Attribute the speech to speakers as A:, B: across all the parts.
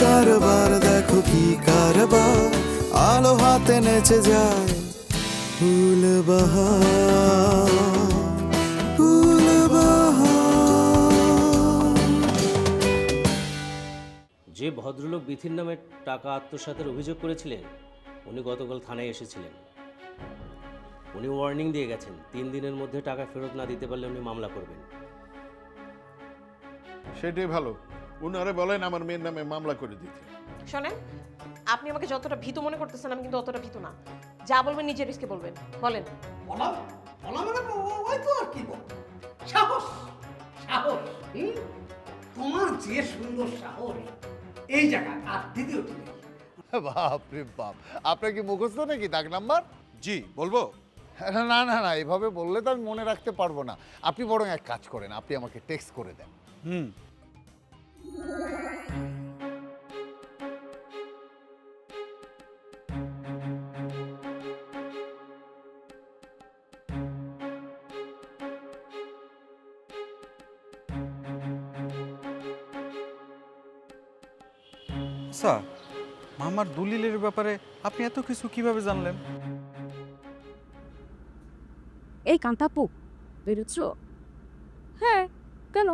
A: কারবার, দেখো কি কারবার। আলো হাতে নেচে যায় ফুল
B: যে ভদ্রলোক বিথির নামে টাকা আত্মসাতের অভিযোগ করেছিলেন, উনি গতকাল থানায় এসেছিলেন। উনি ওয়ার্নিং দিয়ে গেছেন, তিন দিনের মধ্যে টাকা ফেরত না দিতে পারলে উনি মামলা করবেন।
C: সেটাই ভালো। উনারে বলেন আমার মেয়ের নামে মামলা করে দিতে।
D: শোনেন আপনি আমাকে যতটা ভীত মনে করতেছেন আমি কিন্তু অতটা ভীতু না। যা বলবেন নিজের রিস্কে বলবেন। বলেন।
E: বলা বলা মানে ওই তো আর কি বল। সাহস সাহস হুম? তোমার যে সুন্দর সাহস এই জায়গায় আর দ্বিতীয়টি নেই।
F: বাপ রে বাপ। আপনার কি মুখস্থ নাকি ডাক নাম্বার?
G: জি বলব?
F: না না না এভাবে বললে তো আমি মনে রাখতে পারব না। আপনি বরং এক কাজ করেন আপনি আমাকে টেক্সট করে দেন।
G: হুম।
H: আচ্ছা মামার দলিলের ব্যাপারে আপনি এত কিছু কীভাবে জানলেন?
I: এই কান্তাপু, বেরোচ্ছ? হ্যাঁ কেন?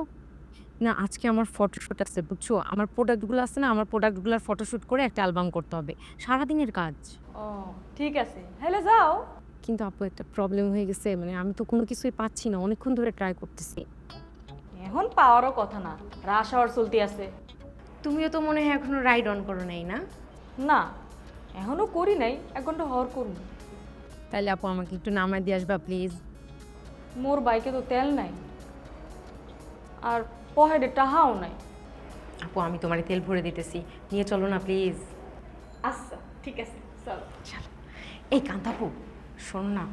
I: না আজকে আমার ফটোশ্যুট আছে বুঝছ? আমার প্রোডাক্টগুলো আছে না আমার প্রোডাক্টগুলোর ফটোশ্যুট করে একটা অ্যালবাম করতে হবে। সারাদিনের কাজ।
D: ও ঠিক আছে। হ্যালো যাও।
I: কিন্তু আপু একটা প্রবলেম হয়ে গেছে মানে আমি তো কোনো কিছুই পাচ্ছি না অনেকক্ষণ ধরে ট্রাই করতেছি।
D: এখন পাওয়ারও কথা না রাশ আওয়ার চলতে আছে।
I: তুমিও তো মনে হয় এখনও রাইড অন করো নাই না?
D: না এখনও করি নাই এক ঘণ্টা হওয়ার করুন।
I: তাহলে আপু আমাকে একটু নামায় দিয়ে আসবা প্লিজ
D: মোর বাইকে তো তেল নাই। আর পহেডে টাহাও নাই।
I: আপু আমি তোমার তেল ভরে দিতেছি। নিয়ে চলো না প্লিজ।
D: আচ্ছা ঠিক আছে চলো।
I: চলো। এই কান্তাপু শোন না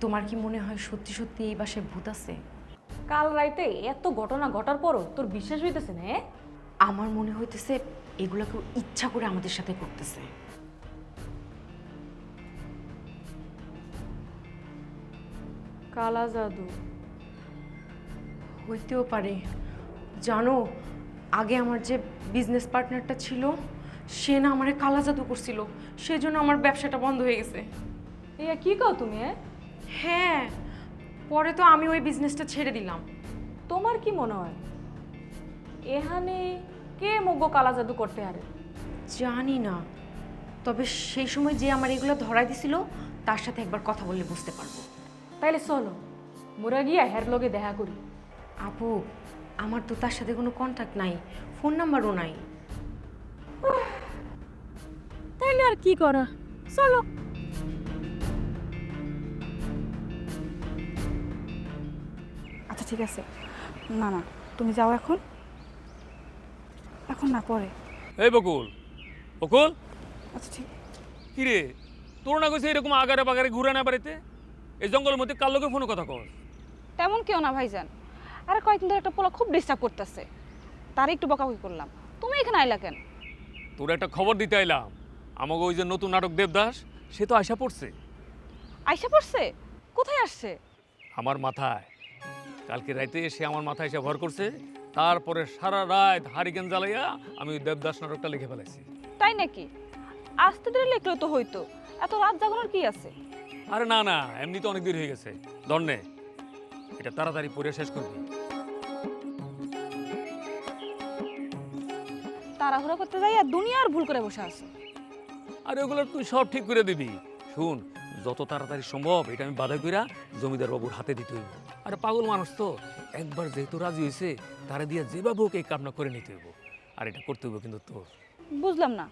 I: তোমার কি মনে হয় সত্যি সত্যি এই বাসে ভূত আছে?
D: কাল রাইতে এত ঘটনা ঘটার পরও তোর বিশ্বাস হইতেছে না
I: আমার মনে হইতেছে এগুলো কেউ ইচ্ছা করে আমাদের সাথে করতেছে।
D: কালা জাদু।
I: হইতেও পারে। জানো আগে আমার যে বিজনেস পার্টনারটা ছিল সে না আমারে কালা জাদু করছিল। সেজন্য আমার ব্যবসাটা বন্ধ হয়ে গেছে।
D: ইয়া কি কও তুমি এ?
I: হ্যাঁ পরে তো আমি ওই বিজনেসটা ছেড়ে দিলাম।
D: তোমার কি মনে হয়? এখানে কে মুগ্গ কালা জাদু করতে পারে
I: জানি না। তবে সেই সময় যে আমার এগুলো ধরাই দিছিল তার সাথে একবার কথা বললে বুঝতে পারব।
D: তাইলে চলো মোরা গিয়া হের লগে দেখা করি।
I: আপু আমার তো তার সাথে কোনো কন্ট্যাক্ট নাই ফোন নাম্বারও নাই। তাইলে আর কি করা? চলো।
J: আচ্ছা ঠিক আছে। না না তুমি যাও এখন। এখন না পরে।
K: এই বকুল বকুল?
J: আচ্ছা ঠিক।
K: কিরে তোর না কইছে এরকম আগারে বাগারে ঘুরে না বাড়িতে এই জঙ্গলের মধ্যে কার লোকে ফোন কথা কর
J: তেমন কেউ না ভাইজান। আরে কয়েকদিন ধরে একটা পোলা খুব ডিস্টার্ব করতেছে। তার একটু বকাবকি করলাম। তুমি এখানে আইলা কেন?
K: তোর একটা খবর দিতে আইলাম। আমাকে ওই যে নতুন নাটক দেবদাস সে তো আশা পড়ছে।
J: আইসা পড়ছে? কোথায় আসছে?
K: আমার মাথায়। কালকে রাইতে সে আমার মাথায় এসে ভর করছে। তারপরে সারা রাত হারিকেন জ্বালাইয়া আমি ওই দেবদাস নাটকটা লিখে ফেলাইছি।
J: তাই নাকি? আসতে দেরি লিখলে তো হইতো। এত রাত জাগানোর কি আছে?
K: আরে না না এমনি তো অনেক দেরি হয়ে গেছে। ধন্যে এটা তাড়াতাড়ি পড়ে শেষ করবি।
J: তাড়াহুড়া করতে যাই আর দুনিয়ার ভুল করে বসে আছে।
K: আর ওগুলো তুই সব ঠিক করে দিবি। শুন যত তাড়াতাড়ি সম্ভব এটা আমি বাধা কইরা জমিদার বাবুর হাতে দিতে হইব। আর পাগল মানুষ তো একবার যেহেতু রাজি হয়েছে তারা দিয়ে যেভাবে ওকে এই কামনা করে নিতে হইব। আর এটা করতে হইব কিন্তু তোর।
J: বুঝলাম না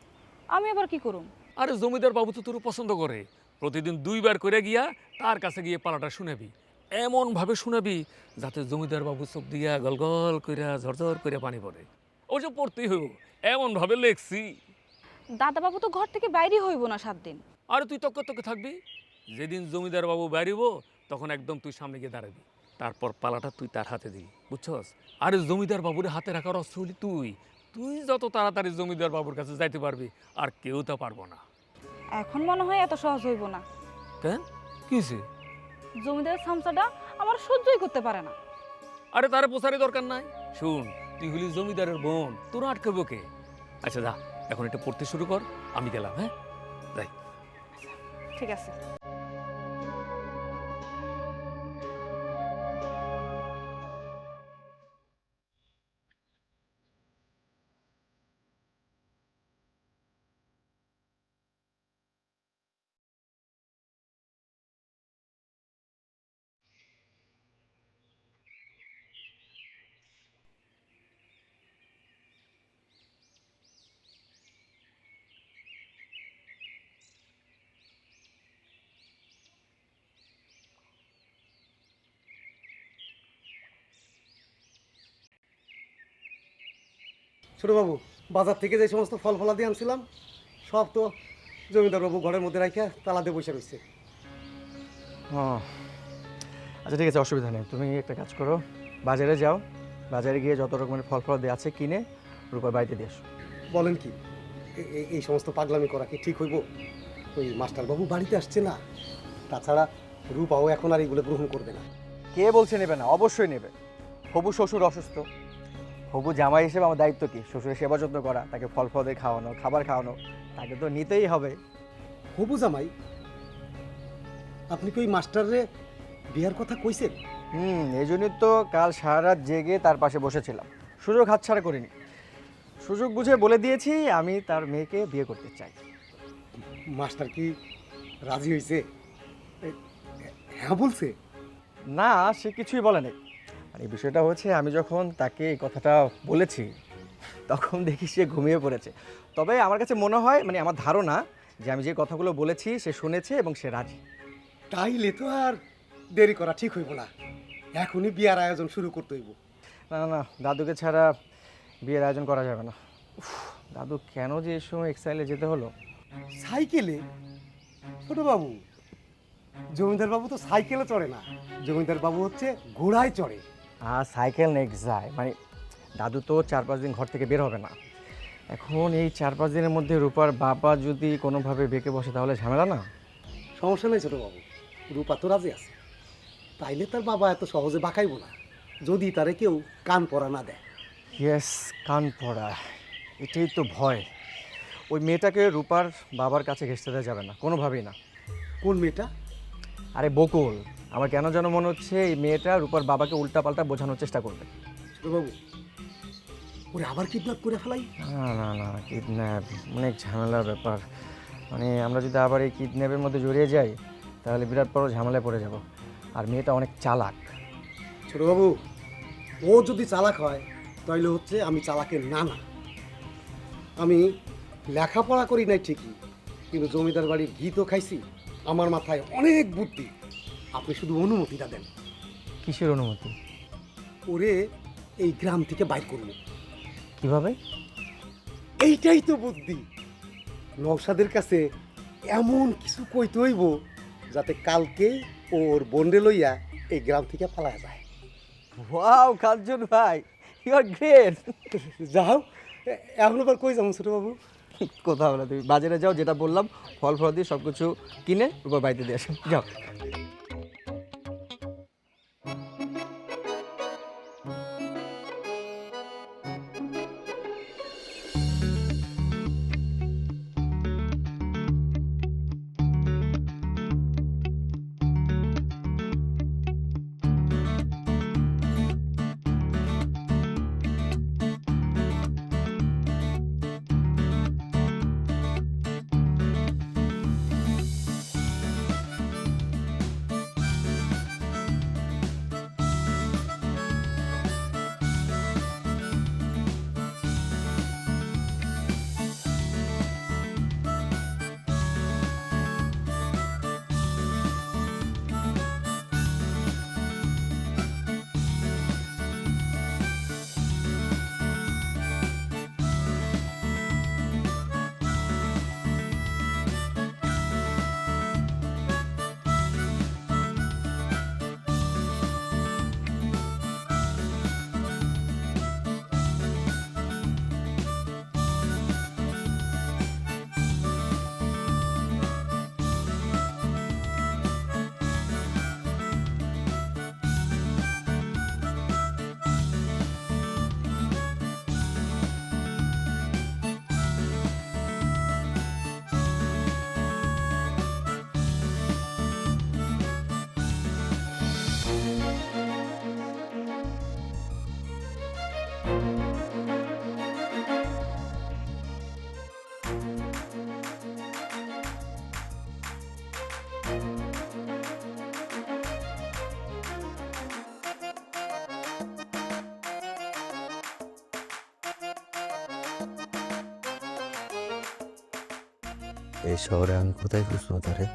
J: আমি আবার কি করুম?
K: আরে জমিদার বাবু তো তোর পছন্দ করে। প্রতিদিন দুইবার করে গিয়া তার কাছে গিয়ে পালাটা শুনাবি। এমন ভাবে শোনাবি যাতে জমিদার বাবু চোখ দিয়া গলগল কইরা ঝরঝর কইরা পানি পড়ে। ওসব পড়তেই হইব এমন ভাবে লেখছি।
J: দাদাবাবু তো ঘর থেকে বাইরে হইব না সাত দিন।
K: আর তুই তক্ক তক্কে থাকবি? যেদিন জমিদার বাবু বেরিব তখন একদম তুই সামনে গিয়ে দাঁড়াবি। তারপর পালাটা তুই তার হাতে দিবি বুঝছস? আর জমিদার বাবুর হাতে রাখার অস্ত্র হলি তুই। তুই যত তাড়াতাড়ি জমিদার বাবুর কাছে যাইতে পারবি আর কেউ তা পারব না।
J: এখন মনে হয় এত সহজ হইব না।
K: কেন? কিসে
J: জমিদারের সামসাটা আমার সহ্যই করতে পারে না।
K: আরে তারে পোষারই দরকার নাই। শুন তুই হলি জমিদারের বোন, তোর আটকাবো কে? আচ্ছা যা, এখন এটা পড়তে শুরু কর, আমি গেলাম হ্যাঁ?
J: ঠিক আছে।
E: ছোটবাবু বাজার থেকে যে সমস্ত ফল ফলাদি আনছিলাম সব তো জমিদার বাবু ঘরের মধ্যে রাখা তালা দিয়ে বসে রয়েছে
G: আচ্ছা ঠিক আছে অসুবিধা নেই। তুমি একটা কাজ করো বাজারে যাও বাজারে গিয়ে যত রকমের ফল ফল দিয়ে আছে কিনে রূপার বাড়িতে দিয়ে আসো।
E: বলেন কি এই সমস্ত পাগলামি করা কি ঠিক হইব? ওই মাস্টারবাবু বাড়িতে আসছে না তাছাড়া রূপাও এখন আর এগুলো গ্রহণ করবে না।
G: কে বলছে নেবে না? অবশ্যই নেবে। হবু শ্বশুর অসুস্থ। হবু জামাই হিসেবে আমার দায়িত্ব কি? শ্বশুরের সেবা যত্ন করা তাকে ফল ফল দিয়ে খাওয়ানো খাবার খাওয়ানো তাকে তো নিতেই হবে।
E: হবু জামাই আপনি কি ওই মাস্টাররে বিয়ার কথা কইছেন?
G: হুম এই জন্যই তো কাল সারা রাত জেগে তার পাশে বসেছিলাম। সুযোগ হাতছাড়া করিনি। সুযোগ বুঝে বলে দিয়েছি আমি তার মেয়েকে বিয়ে করতে চাই।
E: মাস্টার কি রাজি হয়েছে হ্যাঁ বলছে?
G: না সে কিছুই বলেনি আর এই বিষয়টা হচ্ছে আমি যখন তাকে এই কথাটা বলেছি তখন দেখি সে ঘুমিয়ে পড়েছে। তবে আমার কাছে মনে হয় মানে আমার ধারণা যে আমি যে কথাগুলো বলেছি সে শুনেছে এবং সে রাজি।
E: তাইলে তো আর দেরি করা ঠিক হইব না। এখনই বিয়ার আয়োজন শুরু করতে হইব।
G: না না দাদুকে ছাড়া বিয়ের আয়োজন করা যাবে না। উফ, দাদু কেন যে এই সময় এক্সাইলে যেতে হলো?
E: সাইকেলে? ছোট বাবু। জমিদার বাবু তো সাইকেলে চড়ে না। জমিদার বাবু হচ্ছে ঘোড়ায় চড়ে।
G: আর সাইকেল নেক্সট যায়। মানে দাদু তো চার পাঁচ দিন ঘর থেকে বের হবে না। এখন এই চার পাঁচ দিনের মধ্যে রূপার বাবা যদি কোনোভাবে বেঁকে বসে তাহলে ঝামেলা না?
E: সমস্যা নেই ছোট বাবু। রূপা তো রাজি আছে। তাইলে তার বাবা এত সহজে বাঁকাইব না। যদি তারে কেউ কান পরা না দেয়।
G: ইয়েস কান পড়া এটাই তো ভয়। ওই মেয়েটাকে রূপার বাবার কাছে ঘেসতে দেওয়া যাবে না কোনোভাবেই না।
E: কোন মেয়েটা?
G: আরে বকুল। আমার কেন যেন মনে হচ্ছে এই মেয়েটা রূপার বাবাকে উল্টাপাল্টা বোঝানোর চেষ্টা করবে।
E: বাবু ওরে আবার কিডন্যাপ করে ফেলাই?
G: না না না কিডন্যাপ অনেক ঝামেলার ব্যাপার। মানে আমরা যদি আবার এই কিডন্যাপের মধ্যে জড়িয়ে যাই তাহলে বিরাট বড় ঝামেলায় পড়ে যাব। আর মেয়েটা অনেক চালাক।
E: ছোট বাবু ও যদি চালাক হয় তাইলে হচ্ছে আমি চালাকের নানা। আমি লেখাপড়া করি নাই ঠিকই কিন্তু জমিদার বাড়ির ঘিতো খাইছি আমার মাথায় অনেক বুদ্ধি। আপনি শুধু অনুমতিটা দেন।
G: কিসের অনুমতি?
E: ওরে এই গ্রাম থেকে বাইর করব
G: কীভাবে?
E: এইটাই তো বুদ্ধি। নৌসাদের কাছে এমন কিছু কইতে হইব যাতে কালকে ওর বন্ডে লইয়া এই গ্রাম থেকে পালায়া যায়।
G: ওয়াও কাঞ্চন ভাই ইউ আর গ্রেট
E: যাও এখন আবার কই যাব ছোট বাবু?
G: কোথাও না তুমি বাজারে যাও যেটা বললাম ফল ফল দিয়ে সব কিছু কিনে রূপার বাড়িতে দিয়ে আসো। যাও।
L: এই শহরে আমি কোথায় খুঁজবো তারে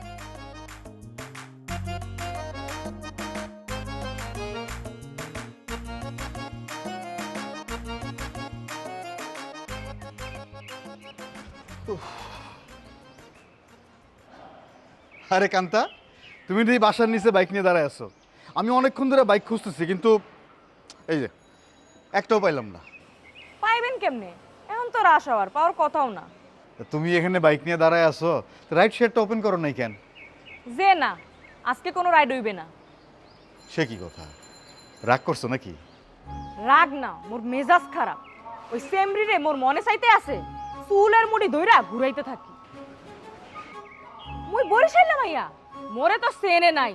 F: আরে কান্তা তুমি এই বাসার নিচে বাইক নিয়ে দাঁড়ায় আছো আমি অনেকক্ষণ ধরে বাইক খুঁজতেছি কিন্তু এই যে একটাও পাইলাম না।
K: পাইবেন কেমনে? এখন তো রাশ আওয়ার পাওয়ার কথাও না।
F: তুমি এখানে বাইক নিয়ে দাঁড়ায় আছো রাইট শেডটা ওপেন করো নাই কেন?
K: যে না আজকে কোনো রাইড হইবে না।
F: সে কি কথা? রাগ করছ নাকি?
K: রাগ না মোর মেজাজ খারাপ। ওই সেমরি রে মোর মনে চাইতে আছে চুলের মুড়ি ধইরা ঘুরাইতে থাকি। মুই বরিশাইলাম ভাইয়া মোরে তো সেনে নাই।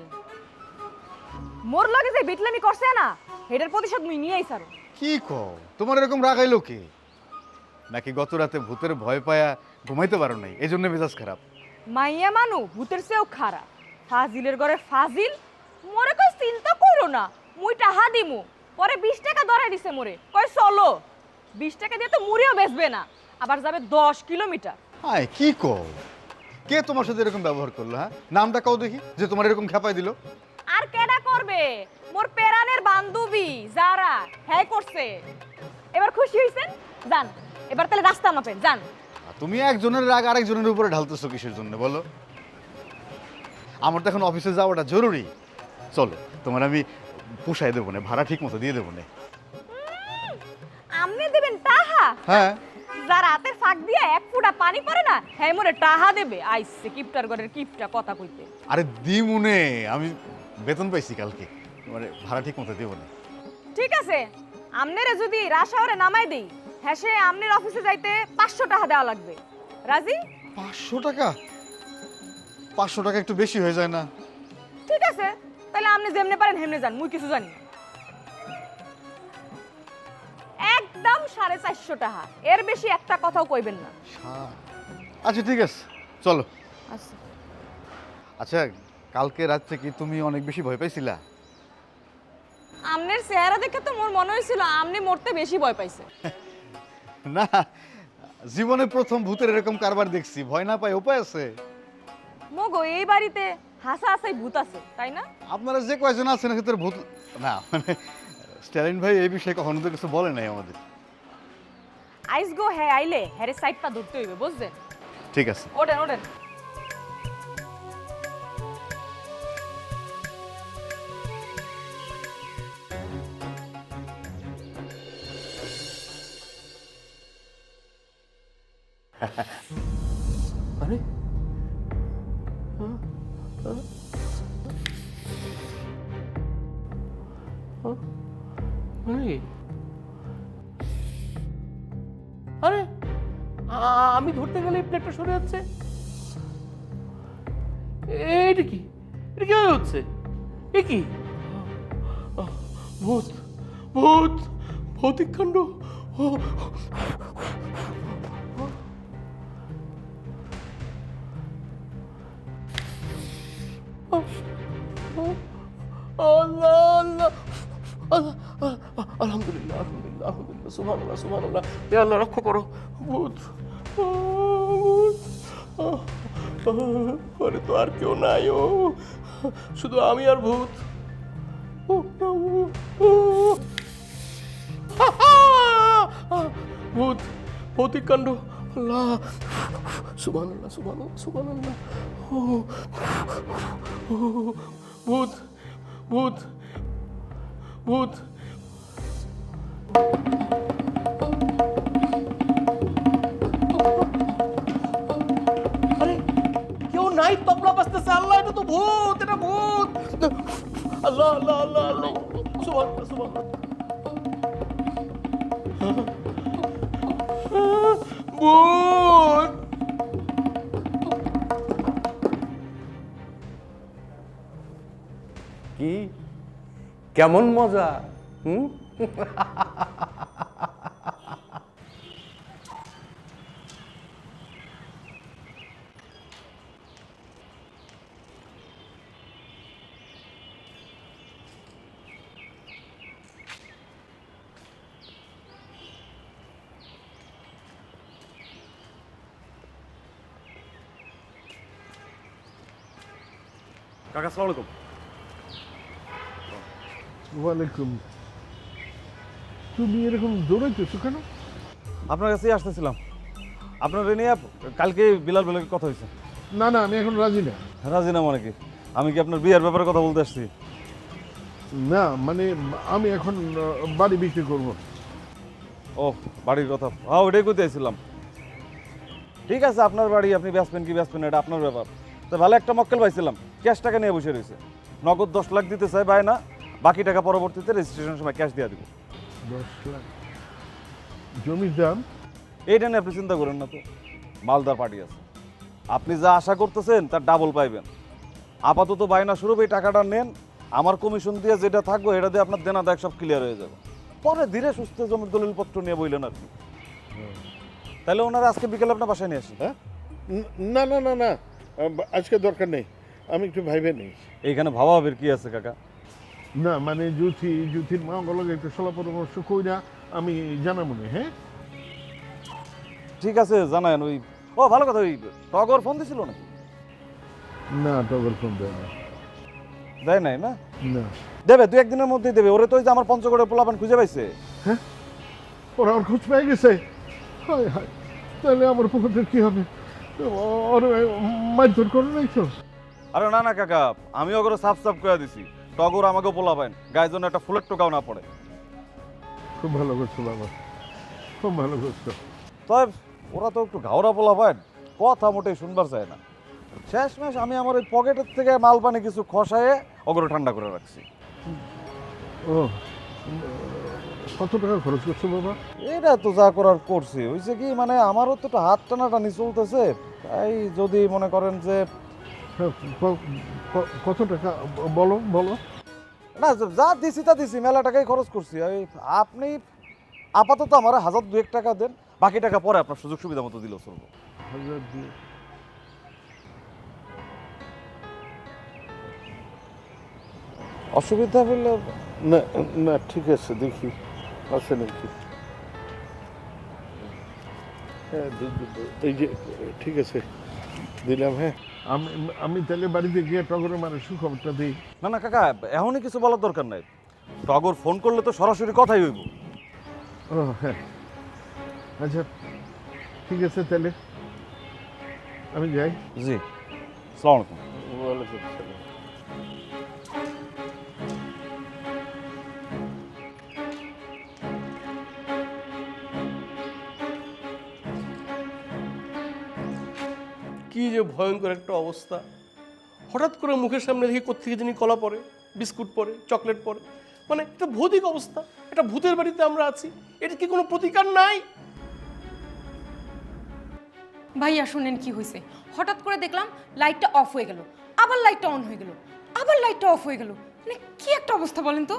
K: মোর লগে যে বিটলামি করছে না হেডের প্রতিশোধ মুই নিয়েই সারো
F: কি কও? তোমার এরকম রাগ আইলো কে? নাকি গত রাতে ভূতের ভয় পায়া ঘুমাইতে পারো নাই? এই জন্য মেজাজ খারাপ।
K: মাইয়া মানু ভূতের চেয়েও খারাপ। ফাজিলের ঘরে ফাজিল? মোরে কই চিন্তা করো না মুই টাহা দিমু। পরে বিশ টাকা ধরে দিছে মোরে। কই চলো বিশ টাকা দিয়ে তো মুড়িও বেচবে না। আবার যাবে দশ কিলোমিটার।
F: হায় কি কও? কে তোমার সাথে এরকম ব্যবহার করল হ্যাঁ? নামটা কও দেখি যে তোমার এরকম খেপাই দিল।
K: আর কেডা করবে? মোর পেরানের বান্ধবী যারা হ্যাঁ করছে। এবার খুশি হইছেন? যান। এবার তাহলে রাস্তা মাপেন যান।
F: তুমি একজনের রাগ আরেকজনের উপরে ঢালতেছো কিসের জন্য বলো? আমার তো এখন অফিসে যাওয়াটা জরুরি। চলো তোমার আমি পুষাই দেবো না ভাড়া ঠিক মতো দিয়ে দেবো না।
K: আমনে দেবেন টাহা?
F: হ্যাঁ।
K: যার হাতের ফাঁক দিয়ে এক ফুটা পানি পড়ে না হ্যাঁ মোরে টাহা দেবে। আইসে কিপটার ঘরের কিপটা কথা কইতে।
F: আরে দিমুনে আমি বেতন পাইছি কালকে। মানে ভাড়া ঠিক মতো দেবো না।
K: ঠিক আছে আমনেরে যদি রাশাওরে নামাই দেই হ্যাঁ সে আমনের অফিসে যাইতে পাঁচশো টাকা দেওয়া লাগবে। রাজি?
F: পাঁচশো টাকা? পাঁচশো টাকা একটু বেশি হয়ে যায় না।
K: ঠিক আছে তাহলে আপনি যেমনে পারেন হেমনে যান মুই কিছু জানি একদম সাড়ে চারশো টাকা এর বেশি একটা কথাও কইবেন না।
F: আচ্ছা ঠিক আছে চলো।
K: আচ্ছা।
F: আচ্ছা কালকে রাত্রে কি তুমি অনেক বেশি ভয় পাইছিলা?
K: আমনের চেহারা দেখে তো মোর মনে হয়েছিল আমনি মরতে বেশি ভয় পাইছে।
F: না জীবনে প্রথম ভূতের এরকম কারবার দেখছি। ভয় না পাই উপায় আছে?
K: মগো এই বাড়িতে হাসা হাসাই ভূত আছে তাই না?
F: আপনারা যে কয়জন আছেন সেটার ভূত না মানে স্ট্যালিন ভাই এই বিষয়ে কখনো তো কিছু বলে নাই আমাদের।
K: আইস গো হ্যাঁ আইলে হ্যারে সাইডটা ধরতে হইবে বুঝছেন?
F: ঠিক আছে।
K: ওঠেন ওঠেন।
B: আরে। আরে। আরে। আমি ধরতে গেলে প্লেটটা সরে যাচ্ছে। এইটা কি? এটা কীভাবে হচ্ছে? এ কি? ভূত ভূত ভৌতিক কাণ্ড সুবহান আল্লাহ সুবহান আল্লাহ এ রক্ষা করো। ভূত ঘরে তো আর কেউ নাই, ও। শুধু আমি আর ভূত। ভূত, ভৌতিক কাণ্ড। আল্লাহ সুবহান আল্লাহ সুবহান আল্লাহ সুবহান আল্লাহ ভূত ভূত ভূত। ভূত
M: কি? কেমন মজা? হুম?
N: কাকা সালাম আলাইকুম
C: ওয়ালাইকুম। তুমি এরকম দৌড়াইতেছো কেন?
H: আপনার কাছেই আসতেছিলাম। আপনার নিয়ে কালকে বিলাল বেলাকে কথা হয়েছে।
C: না না আমি এখন রাজি না।
H: রাজি না মানে কি? আমি কি আপনার বিয়ের ব্যাপারে কথা বলতে আসছি?
C: না মানে আমি এখন বাড়ি বিক্রি করব।
H: ও বাড়ির কথা। হ্যাঁ ওটাই করতে আসছিলাম ঠিক আছে আপনার বাড়ি আপনি ব্যস্তেন কি ব্যস্তেন এটা আপনার ব্যাপার। তো ভালো একটা মক্কেল পাইছিলাম। ক্যাশ টাকা নিয়ে বসে রয়েছে। নগদ দশ লাখ দিতে চাই বায় না বাকি টাকা পরবর্তীতে রেজিস্ট্রেশনের সময় ক্যাশ দিয়ে দিব।
C: দশ লাখ। জমির দাম?
H: এইটা নিয়ে আপনি চিন্তা করেন না তো। মালদার পার্টি আছে। আপনি যা আশা করতেছেন তার ডাবল পাইবেন। আপাতত বায়না স্বরূপ এই টাকাটা নেন আমার কমিশন দিয়ে যেটা থাকবে এটা দিয়ে আপনার দেনা দেখ সব ক্লিয়ার হয়ে যাবে। পরে ধীরে সুস্থ জমির দলিলপত্র নিয়ে বইলেন আর কি। তাহলে ওনারা আজকে বিকেলে আপনার বাসায় নিয়ে আসি।
C: হ্যাঁ? না না না না। আজকে দরকার নেই। আমি একটু ভাইবে নেই।
H: এইখানে ভাবা ভাবির কি আছে কাকা?
C: না মানে জুথি জুথির মা গলকে একটু সলা পরামর্শ কইরা আমি জানাব না হ্যাঁ?
H: ঠিক আছে জানায়েন ওই ও ভালো কথা ওই টগর ফোন দিছিল নাকি?
C: না টগর ফোন দেয় না।
H: দেয় নাই না?
C: না।
H: দেবে দু একদিনের মধ্যেই দেবে। ওরে তো ওই যে আমার পঞ্চগড়ের পোলাপান খুঁজে পাইছে। হ্যাঁ?
C: ওরা আমার খোঁজ পেয়ে গেছে। হায় হায় তাহলে আমার পকেটের কি হবে? মারধর করে নাই তো।
H: আরে না না কাকা আমি ওগুলো সাফ সাফ করে দিছি। টগর আমাকেও পোলা পাইন গায়ের জন্য একটা ফুলের টোকাও না পড়ে।
C: খুব ভালো করছ বাবা। খুব ভালো করছ।
H: তবে ওরা তো একটু ঘাওড়া পোলা পাইন কথা মোটেই শুনবার চায় না। শেষমেশ আমি আমার ওই পকেটের থেকে মাল পানি কিছু খসায়ে ওগুলো ঠান্ডা করে রাখছি।
C: ও কত টাকা খরচ করছ বাবা?
H: এটা তো যা করার করছি। হয়েছে কি মানে আমারও তো একটু হাত টানাটানি চলতেছে। তাই যদি মনে করেন যে
C: কত টাকা? বলো বলো।
H: না যা দিছি তা দিছি মেলা টাকাই খরচ করছি। এই আপনি আপাতত আমার হাজার দুয়েক টাকা দেন বাকি টাকা পরে আপনার সুযোগ সুবিধা মতো দিলেও চলবো।
C: হাজার
H: অসুবিধা হলে
C: না না ঠিক আছে দেখি আছে নাকি? হ্যাঁ এই যে ঠিক আছে দিলাম হ্যাঁ। আমি আমি তাহলে বাড়িতে গিয়ে টগরের মানে সুখবরটা দিই।
H: না না কাকা এখনই কিছু বলার দরকার নাই। টগর ফোন করলে তো সরাসরি কথাই হইব।
C: ও হ্যাঁ। আচ্ছা ঠিক আছে তাহলে। আমি যাই।
H: জি সালামালাইকুম
C: ওয়ালাইকুম আসসালাম।
B: যে ভয়ঙ্কর একটা অবস্থা। হঠাৎ করে মুখের সামনে দেখি কোথেকে যিনি কলা পরে বিস্কুট পরে চকলেট পরে মানে একটা ভৌতিক অবস্থা একটা ভূতের বাড়িতে আমরা আছি এটা কি কোনো প্রতিকার নাই?
I: ভাইয়া শুনেন কি হয়েছে হঠাৎ করে দেখলাম লাইটটা অফ হয়ে গেল আবার লাইটটা অন হয়ে গেল আবার লাইটটা অফ হয়ে গেল। মানে কি একটা অবস্থা বলেন তো?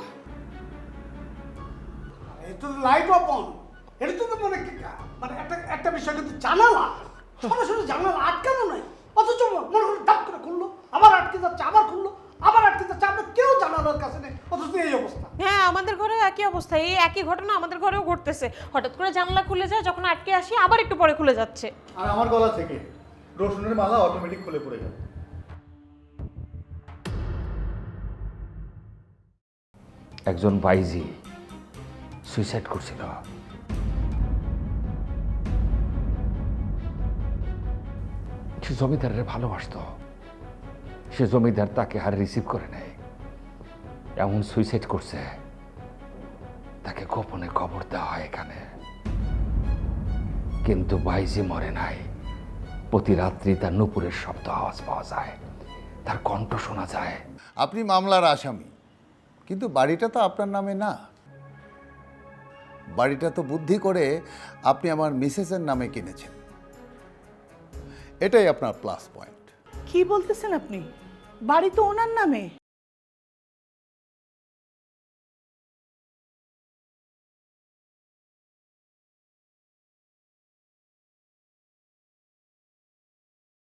O: এটা তো লাইট অফ অন এটা তো মানে কি মানে একটা একটা বিষয় কিন্তু জানালা। সরাসরি জানালা আটকানো নাই। অথচ মনে করে ডাক করে খুললো আবার আটকে যাচ্ছে আবার খুললো আবার আটকে যাচ্ছে আমরা কেউ জানালার কাছে নেই অথচ এই অবস্থা।
P: হ্যাঁ আমাদের ঘরেও একই অবস্থা এই একই ঘটনা আমাদের ঘরেও ঘটতেছে। হঠাৎ করে জানলা খুলে যায় যখন আটকে আসি আবার একটু পরে খুলে যাচ্ছে।
N: আর আমার গলা থেকে রসুনের মালা অটোমেটিক খুলে পড়ে যাবে
Q: একজন বাইজি সুইসাইড করছিল। সে জমিদারের ভালোবাসতো। সে জমিদার তাকে আর রিসিভ করে নেয় এমন সুইসাইড করছে। তাকে গোপনে খবর দেওয়া হয় এখানে। কিন্তু বাইজি মরে নাই। প্রতি রাত্রি তার নুপুরের শব্দ আওয়াজ পাওয়া যায়। তার কণ্ঠ শোনা যায়।
F: আপনি মামলার আসামি। কিন্তু বাড়িটা তো আপনার নামে না। বাড়িটা তো বুদ্ধি করে আপনি আমার মিসেসের নামে কিনেছেন। এটাই আপনার প্লাস পয়েন্ট
I: কি বলতেছেন আপনি? বাড়ি তো ওনার নামে।